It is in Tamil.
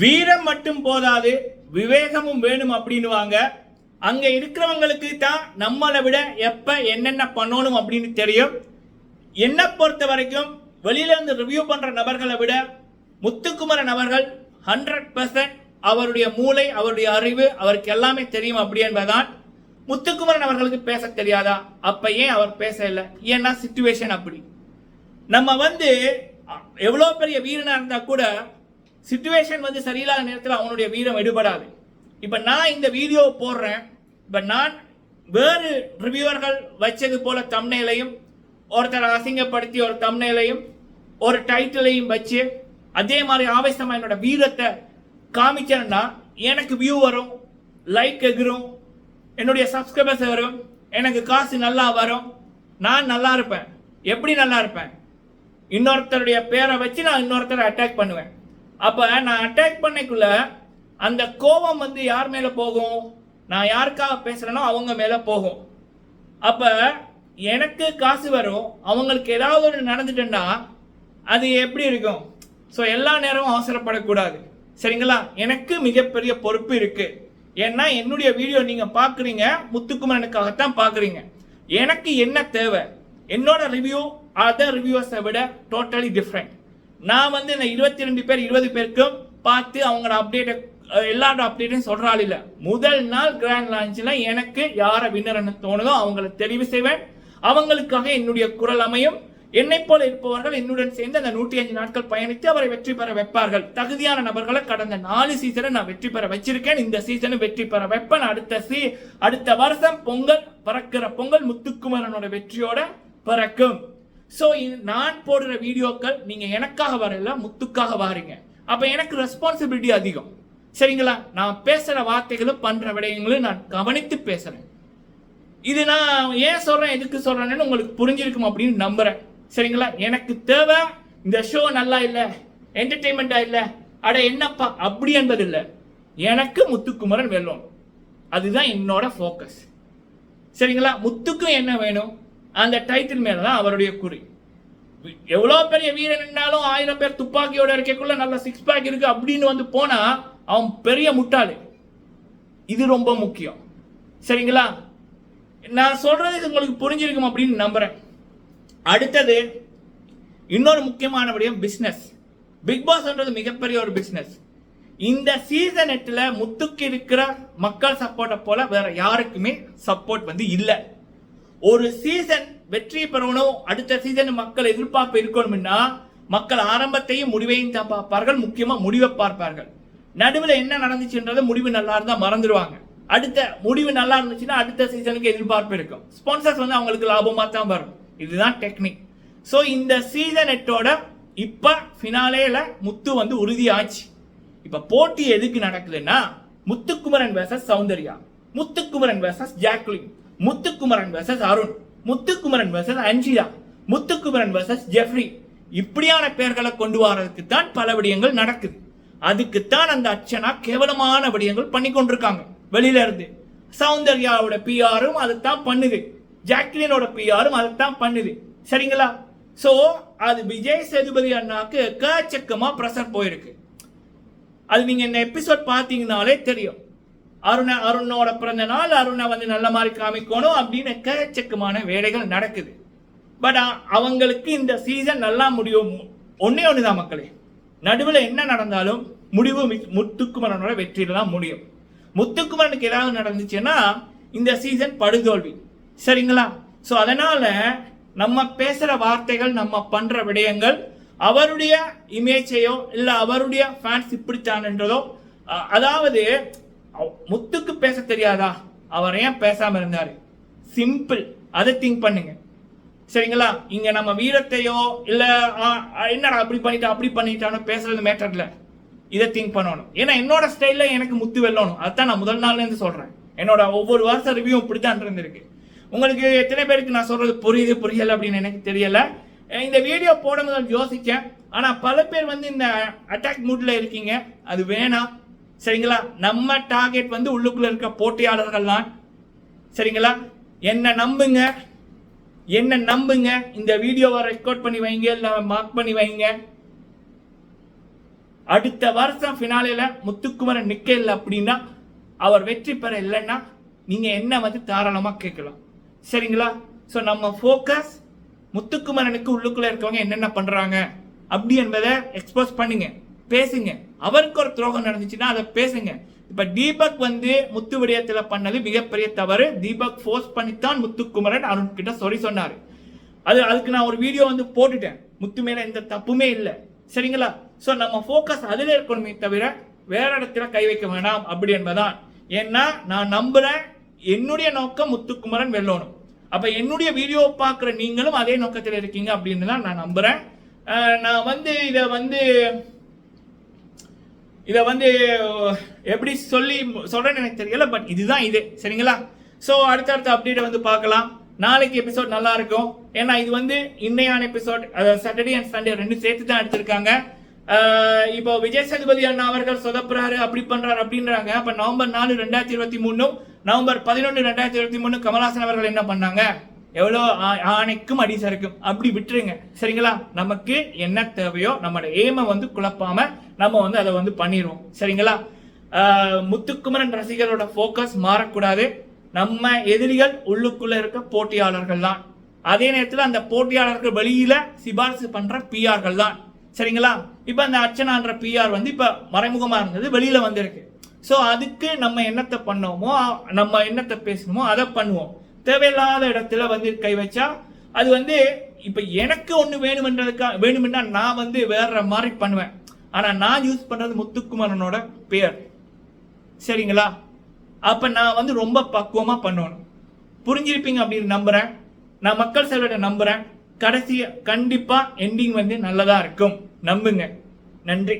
வீரம் மட்டும் போதாது விவேகமும் வேணும் அப்படின்னுவாங்க. அங்க இருக்கிறவங்களுக்கு தான் நம்மளை விட எப்ப என்னென்ன பண்ணணும் அப்படின்னு தெரியும். என்னை பொறுத்த வரைக்கும் வெளியில இருந்து ரிவ்யூ பண்ற நபர்களை விட முத்துக்குமரன் அவர்கள் ஹண்ட்ரட் பர்சன்ட் அவருடைய மூளை அவருடைய அறிவு அவருக்கு எல்லாமே தெரியும் அப்படி என்பதுதான். முத்துக்குமரன் அவர்களுக்கு பேச தெரியாதா? அப்ப ஏன் அவர் பேச இல்லை? ஏன்னா சுச்சுவேஷன் அப்படி. நம்ம வந்து எவ்வளோ பெரிய வீரனா இருந்தா கூட சுச்சுவேஷன் வந்து சரியில்லாத நேரத்தில் அவனுடைய வீரம் எடுபடாது. இப்போ நான் இந்த வீடியோ போடுறேன். இப்போ நான் வேறு ரிவ்யூவர்கள் வச்சது போல தம்னையிலையும் ஒருத்தரை அசிங்கப்படுத்தி ஒரு தம்னையிலையும் ஒரு டைட்டிலையும் வச்சு அதே மாதிரி ஆவேசமாக என்னோட வீரத்தை காமிச்சேன்னா எனக்கு வியூ வரும் லைக் எகிரும் என்னுடைய சப்ஸ்கிரைபர்ஸ் வரும் எனக்கு காசு நல்லா வரும் நான் நல்லா இருப்பேன். எப்படி நல்லா இருப்பேன்? இன்னொருத்தருடைய பேரை வச்சு நான் இன்னொருத்தரை அட்டாக் பண்ணுவேன். அப்போ நான் அட்டாக் பண்ணக்குள்ள அந்த கோபம் வந்து யார் மேலே போகும்? நான் யாருக்காக பேசுகிறேனோ அவங்க மேலே போகும். அப்போ எனக்கு காசு வரும் அவங்களுக்கு ஏதாவது ஒன்று நடந்துட்டேன்னா அது எப்படி இருக்கும்? ஸோ எல்லா நேரமும் அவசரப்படக்கூடாது. சரிங்களா? எனக்கு மிகப்பெரிய பொறுப்பு இருக்குது ஏன்னா என்னுடைய வீடியோ நீங்கள் பார்க்குறீங்க முத்துக்குமரனுக்காகத்தான் பார்க்குறீங்க எனக்கு என்ன தேவை? என்னோட ரிவ்யூ அதர் ரிவ்யூஸை விட டோட்டலி டிஃப்ரெண்ட் நான் வந்து இந்த இருபத்தி ரெண்டு பேர் இருபது பேருக்கும் பார்த்து அவங்களோட அப்டேட்டை எல்லாரோட அப்டேட்டையும் சொல்கிறாள் இல்லை. முதல் நாள் கிராண்ட் லான்ச்சில் எனக்கு யாரை வின்னர்னு தோணுதோ அவங்களை தெரிவு செய்வேன். அவங்களுக்காக என்னுடைய குரல் அமையும். என்னை போல இருப்பவர்கள் என்னுடன் சேர்ந்து அந்த நூற்றி அஞ்சு நாட்கள் பயணித்து அவரை வெற்றி பெற வைப்பார்கள். தகுதியான நபர்களை கடந்த நாலு சீசனை நான் வெற்றி பெற வச்சிருக்கேன். இந்த சீசனும் வெற்றி பெற வைப்பேன். அடுத்த சி அடுத்த வருஷம் பொங்கல் பறக்கிற பொங்கல் முத்துக்குமரனோட வெற்றியோட பறக்கும். ஸோ நான் போடுற வீடியோக்கள் நீங்கள் எனக்காக வரல முத்துக்காக வாருங்க. அப்போ எனக்கு ரெஸ்பான்சிபிலிட்டி அதிகம். சரிங்களா? நான் பேசுகிற வார்த்தைகளும் பண்ணுற விடயங்களும் நான் கவனித்து பேசுகிறேன் இது நான் ஏன் சொல்கிறேன் எதுக்கு சொல்கிறேன்னு உங்களுக்கு புரிஞ்சிருக்கும் அப்படின்னு நம்புகிறேன் சரிங்களா? எனக்கு தேவை இந்த ஷோ நல்லா இல்லை என்டர்டெயின்மெண்ட்டாக இல்லை அட என்னப்பா அப்படி என்பது இல்லை எனக்கு முத்துக்குமரன் வெல்லும் அதுதான் என்னோட ஃபோக்கஸ் சரிங்களா? முத்துக்கும் என்ன வேணும்? அந்த டைட்டில் மேலே தான் அவருடைய குறி. எவ்வளோ பெரிய வீரன் இருந்தாலும் ஆயிரம் பேர் துப்பாக்கியோட இருக்கக்குள்ள நல்ல சிக்ஸ் பேக் இருக்கு அப்படின்னு வந்து போனால் அவன் பெரிய முட்டாளு. இது ரொம்ப முக்கியம். சரிங்களா? நான் சொல்றது உங்களுக்கு புரிஞ்சிருக்கும் அப்படின்னு நம்புறேன். அடுத்தது இன்னொரு முக்கியமான விடயம் பிஸ்னஸ் பிக் பாஸ்ன்றது மிகப்பெரிய ஒரு பிஸ்னஸ் இந்த சீசன் எட்டில் முத்துக்கு இருக்கிற மக்கள் சப்போர்ட்டை போல வேற யாருக்குமே சப்போர்ட் வந்து இல்லை. ஒரு சீசன் வெற்றி பெறணும் அடுத்த சீசன் மக்கள் எதிர்பார்ப்பு இருக்கணும்னா மக்கள் ஆரம்பத்தையும் முடிவையும் தான் பார்ப்பார்கள் முக்கியமாக முடிவை பார்ப்பார்கள். நடுவில் என்ன நடந்துச்சுன்றது முடிவு நல்லா இருந்தால் மறந்துடுவாங்க. அடுத்த முடிவு நல்லா இருந்துச்சுன்னா அடுத்த சீசனுக்கு எதிர்பார்ப்பு இருக்கும். ஸ்பான்சர்ஸ் வந்து அவங்களுக்கு லாபமாக தான் வரும். இதுதான் டெக்னிக் ஸோ இந்த சீசன் எட்டோட இப்போ ஃபினாலேல முத்து வந்து உறுதியாச்சு. இப்போ போட்டி எதுக்கு நடக்குதுன்னா Muthukumaran versus Soundarya. Muthukumaran versus Jacqueline. Muthukumaran versus Arun. Muthukumaran versus Anshitha Muthukumaran versus Jeffrey. இப்படியான பெயர்களை கொண்டு வரதுக்கு தான் பல விடயங்கள் நடக்குது. அதுக்குத்தான் அந்த அர்ச்சனா கேவலமான விடயங்கள் பண்ணி கொண்டிருக்காங்க. வெளியில இருந்து. சௌந்தர்யாவோட பிஆரும் அதைத்தான் பண்ணுது. ஜாக்லினோட பிஆரும் அதைத்தான் பண்ணுது. சரிங்களா? ஸோ அது விஜய் சேதுபதி அண்ணாக்கு கச்சக்கமாக ப்ரெஷர் போயிருக்கு. அது நீங்கள் இந்த எபிசோட் பார்த்தீங்கனாலே தெரியும். அருண அருணோட பிறந்த நாள் அருணை வந்து நல்ல மாதிரி காமிக்கணும் அப்படின்னு எக்கச்சக்கமான வேலைகள் நடக்குது. பட் அவங்களுக்கு இந்த சீசன் நல்லா முடியும். ஒன்னே தான் மக்களே. நடுவில் என்ன நடந்தாலும் முடிவு முத்துக்குமரனோட வெற்றியில் தான் முடியும். முத்துக்குமரனுக்கு ஏதாவது நடந்துச்சுன்னா இந்த சீசன் படுதோல்வி. சரிங்களா? ஸோ அதனால் நம்ம பேசுகிற வார்த்தைகள் நம்ம பண்ணுற விடயங்கள் அவருடைய இமேஜையோ இல்லை அவருடைய ஃபேன்ஸ் இப்படித்தானன்றதோ அதாவது முத்துக்கு பேச தெரியாதா? அவர் ஏன் பேசாம இருந்தாரு? சிம்பிள் அதை திங்க் பண்ணுங்க. சரிங்களா? இங்க நம்ம வீரத்தையோ இல்ல ஆ, என்னடா அப்படி பண்ணிட்டா அப்படி பண்ணிட்டானோ பேசுறது மேட்டர் இதை திங்க் பண்ணணும். ஏன்னா என்னோட ஸ்டைல்ல எனக்கு முத்து வெல்லணும். அதுதான் நான் முதல் நாள்ல இருந்து சொல்றேன். என்னோட ஒவ்வொரு வருஷம் ரிவ்யூ இப்படித்தான் இருந்திருக்கு உங்களுக்கு எத்தனை பேருக்கு நான் சொல்றது புரியுது புரியல அப்படின்னு எனக்கு தெரியல. இந்த வீடியோ போட முதல் யோசிச்சேன். ஆனா பல பேர் வந்து இந்த அட்டாக் மூட்ல இருக்கீங்க. அது வேணாம். சரிங்களா? நம்ம டார்கெட் வந்து உள்ளுக்குள்ள இருக்க போட்டியாளர்கள் தான் சரிங்களா? என்ன நம்புங்க? என்ன நம்புங்க? இந்த வீடியோவை ரெக்கார்ட் பண்ணி வைங்க இல்லை மார்க் பண்ணி வைங்க. அடுத்த வருஷம் ஃபினாலேல முத்துக்குமரன் நிற்கல அப்படின்னா அவர் வெற்றி பெற இல்லைன்னா நீங்கள் என்ன வந்து தாராளமாக கேட்கலாம். சரிங்களா? ஸோ நம்ம ஃபோக்கஸ் முத்துக்குமரனுக்கு உள்ளுக்குள்ளே இருக்கவங்க என்னென்ன பண்ணுறாங்க அப்படி என்பதை எக்ஸ்போஸ் பண்ணுங்கள் பேசுங்க. அவருக்கு ஒரு துரோகம் நடந்துச்சுன்னா அதை பேசுங்க. இப்ப தீபக் வந்து முத்து விடயத்துல பண்ணது மிகப்பெரிய தவறு. தீபக் ஃபோர்ஸ் பண்ணித்தான் முத்துக்குமரன் அருண் கிட்ட சொல்லி சொன்னாரு. அது அதுக்கு நான் ஒரு வீடியோ வந்து போட்டுட்டேன். முத்து மேல எந்த தப்புமே இல்லை. சரிங்களா? ஸோ நம்ம ஃபோக்கஸ் அதில் இருக்கணுமே தவிர வேற இடத்துல கை வைக்க வேண்டாம் அப்படி என்பதான் ஏன்னா நான் நம்புறேன். என்னுடைய நோக்கம் முத்துக்குமரன் வெல்லணும். அப்ப என்னுடைய வீடியோ பார்க்குற நீங்களும் அதே நோக்கத்தில் இருக்கீங்க அப்படின்னு தான் நான் நம்புறேன். நான் வந்து இதை வந்து இதை வந்து எப்படி சொல்லி சொல்றேன்னு எனக்கு தெரியல பட் இதுதான் இது. சரிங்களா? ஸோ அடுத்தடுத்த அப்டேட்டை வந்து பார்க்கலாம். நாளைக்கு எபிசோட் நல்லா இருக்கும் ஏன்னா இது வந்து இன்னையான எபிசோட் சாட்டர்டே அண்ட் சண்டே ரெண்டு சேர்த்து தான் எடுத்திருக்காங்க இப்போ விஜய் சேதுபதி அண்ணா அவர்கள் சொதப்புறாரு அப்படி பண்றாரு அப்படின்றாங்க. அப்ப நவம்பர் நாலு ரெண்டாயிரத்தி இருபத்தி மூணும் நவம்பர் பதினொன்று ரெண்டாயிரத்தி இருபத்தி மூணு கமல்ஹாசன் அவர்கள் என்ன பண்ணாங்க? எவ்வளோ ஆ- ஆணைக்கும் அடி சறுக்கும் அப்படி விட்டுருங்க. சரிங்களா? நமக்கு என்ன தேவையோ நம்மளோட ஏமை வந்து குழப்பாம நம்ம வந்து அதை வந்து பண்ணிடுவோம். சரிங்களா? முத்துக்குமரன் ரசிகரோட ஃபோக்கஸ் மாறக்கூடாது. நம்ம எதிரிகள் உள்ளுக்குள்ள இருக்க போட்டியாளர்கள் தான். அதே நேரத்தில் அந்த போட்டியாளர்கள் வெளியில சிபாரிசு பண்ற பிஆர்கள் தான். சரிங்களா? இப்போ அந்த அர்ச்சனான்ற பிஆர் வந்து இப்போ மறைமுகமா இருந்தது வெளியில வந்திருக்கு. ஸோ அதுக்கு நம்ம என்னத்தை பண்ணோமோ நம்ம என்னத்தை பேசணுமோ அதை பண்ணுவோம். தேவையில்லாத இடத்துல வந்து கை வச்சா அது வந்து இப்போ எனக்கு ஒன்று வேணுமென்றதுக்கா வேணுமென்னா நான் வந்து வேற மாதிரி பண்ணுவேன். ஆனால் நான் யூஸ் பண்ணுறது முத்துக்குமரனோட பேர். சரிங்களா? அப்போ நான் வந்து ரொம்ப பக்குவமாக பண்ணணும். புரிஞ்சிருப்பீங்க அப்படின்னு நம்புகிறேன் நான் மக்கள் செல்வத்தை நம்புகிறேன் கடைசியாக கண்டிப்பாக எண்டிங் வந்து நல்லதாக இருக்கும். நம்புங்க. நன்றி.